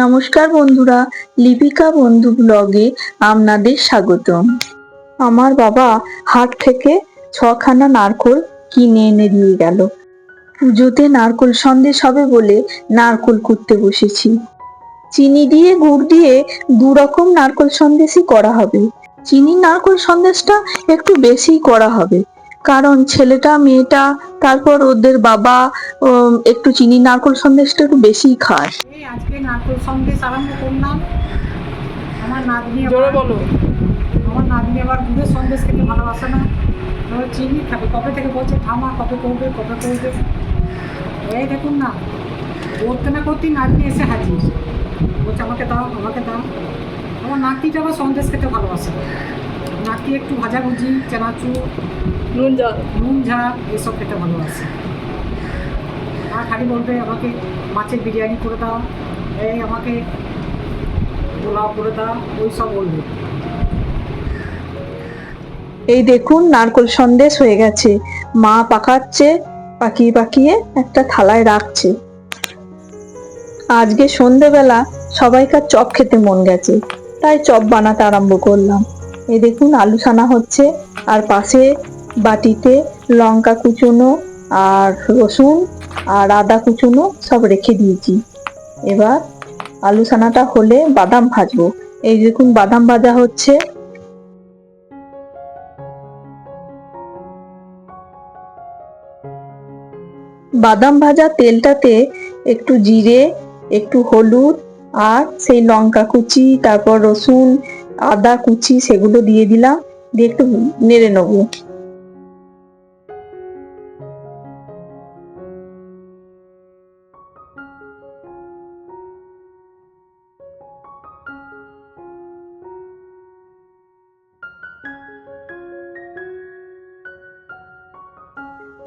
নমস্কার বন্ধুরা, লিপিকা বন্ধু ব্লগে আপনাদের স্বাগতম। আমার বাবা হাট থেকে ছখানা নারকোল কিনে এনে দিয়ে গেল। পুজোতে নারকোল সন্দেশ হবে বলে নারকোল কুটতে বসেছি। চিনি দিয়ে গুড় দিয়ে দু রকম নারকোল সন্দেশই করা হবে। চিনি নারকোল সন্দেশটা একটু বেশি করা হবে। কারণ ছেলেটা, মেয়েটা, তারপর ওদের বাবা একটু চিনি নারকোল সন্দেশটা একটু বেশিই খায়। আজকে নারকোল সন্দেশ আরম্ভ করলাম। আমার নাতনি জোরে বলো। আমার নাতনি আবার গুড়ের সন্দেশ খেতে ভালোবাসে না। ও চিনি খাবে কবে থেকে বলছে ঠামা কবে করবে কবে করবে? এই দেখুন না করতে না করতেই নাতনি এসে হাজির। বলছে আমাকে দাও আমাকে দাও। আমার নাতিটা আবার সন্দেশ খেতে ভালোবাসে। নাতি একটু ভাজাভুজি চানাচুর নুন জল নুন ঝাল এসব খেতে ভালোবাসে। আর খালি বলবে আমাকে মাছের বিরিয়ানি করে দাও, এই আমাকে পোলাও করে দাও, ওই সব বলবে। এই দেখুন, নারকোল সন্দেশ হয়ে গেছে। মা পাকাচ্ছে, পাকিয়ে পাকিয়ে একটা থালায় রাখছে। আজকে সন্ধেবেলা সবাইকার চপ খেতে মন গেছে, তাই চপ বানাতে আরম্ভ করলাম। এই দেখুন, আলু ছানা হচ্ছে, আর পাশে বাটিতে লঙ্কা কুচোনো আর রসুন আর আদা কুচোনো সব রেখে দিয়েছি। এবার আলু ছানাটা হলে বাদাম ভাজবো। এই দেখুন, বাদাম ভাজা হচ্ছে। বাদাম ভাজা তেলটাতে একটু জিরে, একটু হলুদ আর সেই লঙ্কা কুচি, তারপর রসুন, আদা কুচি, সেগুলো দিয়ে দিলাম। দিয়ে একটু নেড়ে নেব।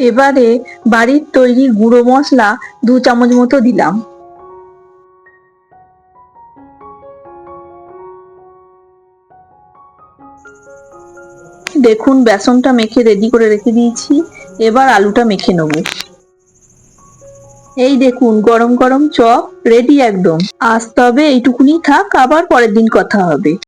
এবারে বাড়ির তৈরি গুঁড়ো মশলা দু চামচ মতো দিলাম। দেখুন, বেসনটা মেখে রেডি করে রেখে দিয়েছি। এবার আলুটা মেখে নেব। এই দেখুন, গরম গরম চপ রেডি একদম। আজ তবে এইটুকুনি থাক, আবার পরের দিন কথা হবে।